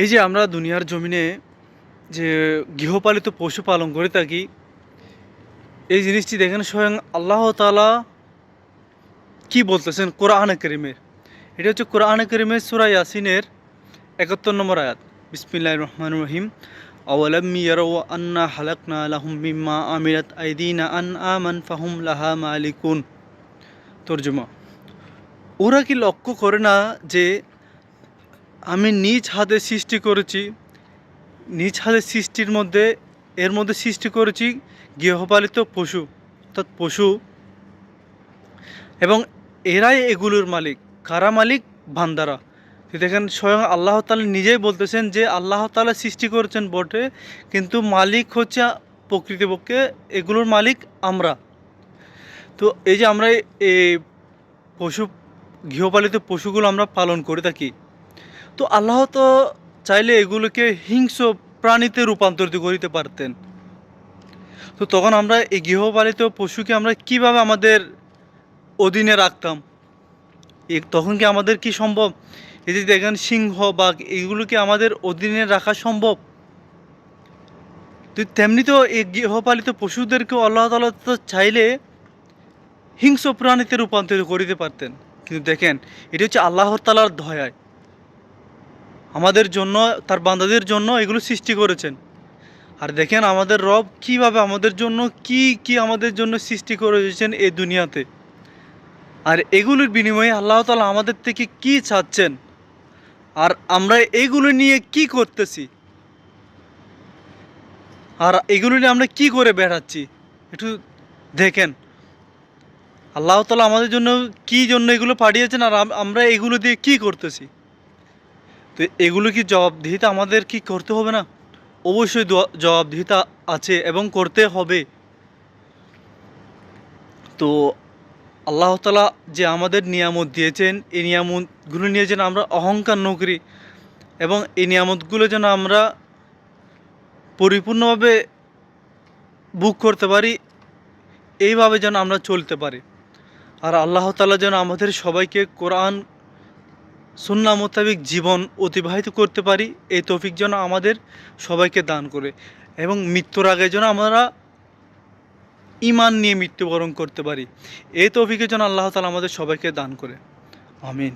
এই যে আমরা দুনিয়ার জমিনে যে গৃহপালিত পশু পালন করে থাকি, এই জিনিসটি দেখেন স্বয়ং আল্লাহ তালা কি বলতেছেন কোরআন করিমের? এটা হচ্ছে কোরআন করিমের সুরা ইয়াসিনের একাত্তর নম্বর আয়াত। বিসমিল্লাহ রহমান রহিম। আন্না আমিরাত আন তর্জমা। ওরা কি লক্ষ্য করে না যে আমি নিজ হাতে সৃষ্টি করেছি, নিজ হাতে সৃষ্টির মধ্যে, এর মধ্যে সৃষ্টি করেছি গৃহপালিত পশু, অর্থাৎ পশু। এবং এরাই এগুলোর মালিক, কারা মালিক? বান্দারা। তো দেখেন, স্বয়ং আল্লাহ তালা নিজেই বলতেছেন যে, আল্লাহ তালা সৃষ্টি করেছেন বটে, কিন্তু মালিক হচ্ছে প্রকৃতপক্ষে এগুলোর মালিক আমরা। তো এই যে আমরা এই পশু, গৃহপালিত পশুগুলো আমরা পালন করে থাকি। তো আল্লাহ তো চাইলে এগুলোকে হিংস্র প্রাণীতে রূপান্তরিত করিতে পারতেন। তো তখন আমরা এই গৃহপালিত পশুকে আমরা কীভাবে আমাদের অধীনে রাখতাম? তখন কি আমাদের কি সম্ভব? এই যে দেখেন সিংহ, বাঘ এগুলোকে আমাদের অধীনে রাখা সম্ভব? তো তেমনি তো এই গৃহপালিত পশুদেরকেও আল্লাহ তালা তো চাইলে হিংস্র প্রাণীতে রূপান্তরিত করিতে পারতেন। কিন্তু দেখেন, এটি হচ্ছে আল্লাহ তালার দয়ায়। আমাদের জন্য, তার বান্দাদের জন্য এগুলো সৃষ্টি করেছেন। আর দেখেন আমাদের রব কীভাবে আমাদের জন্য, কি কি আমাদের জন্য সৃষ্টি করেছেন এই দুনিয়াতে। আর এগুলোর বিনিময়ে আল্লাহ তালা আমাদের থেকে কি চাচ্ছেন? আর আমরা এগুলো নিয়ে কি করতেছি? আর এগুলো নিয়ে আমরা কি করে বেড়াচ্ছি? একটু দেখেন। আল্লাহ তালা আমাদের জন্য কি জন্য এগুলো পাঠিয়েছেন আর আমরা এগুলো দিয়ে কি করতেছি? তো এগুলো কি জবাবদিহিতা আমাদের কি করতে হবে না? অবশ্যই জবাবদিহিতা আছে এবং করতে হবে। তো আল্লাহ তালা যে আমাদের নিয়ামত দিয়েছেন, এই নিয়ামতগুলো নিয়ে যেন আমরা অহংকার ন করি এবং এই নিয়ামতগুলো যেন আমরা পরিপূর্ণভাবে বুক করতে পারি, এইভাবে যেন আমরা চলতে পারি। আর আল্লাহ তালা যেন আমাদের সবাইকে কোরআন সুন্না মোতাবিক জীবন অতিবাহিত করতে পারি, এই তৌফিক যেন আমাদের সবাইকে দান করে এবং মৃত্যুর আগে যেন আমরা ইমান নিয়ে মৃত্যুবরণ করতে পারি, এই তৌফিকের জন্য আল্লাহ তালা আমাদের সবাইকে দান করে। আমিন।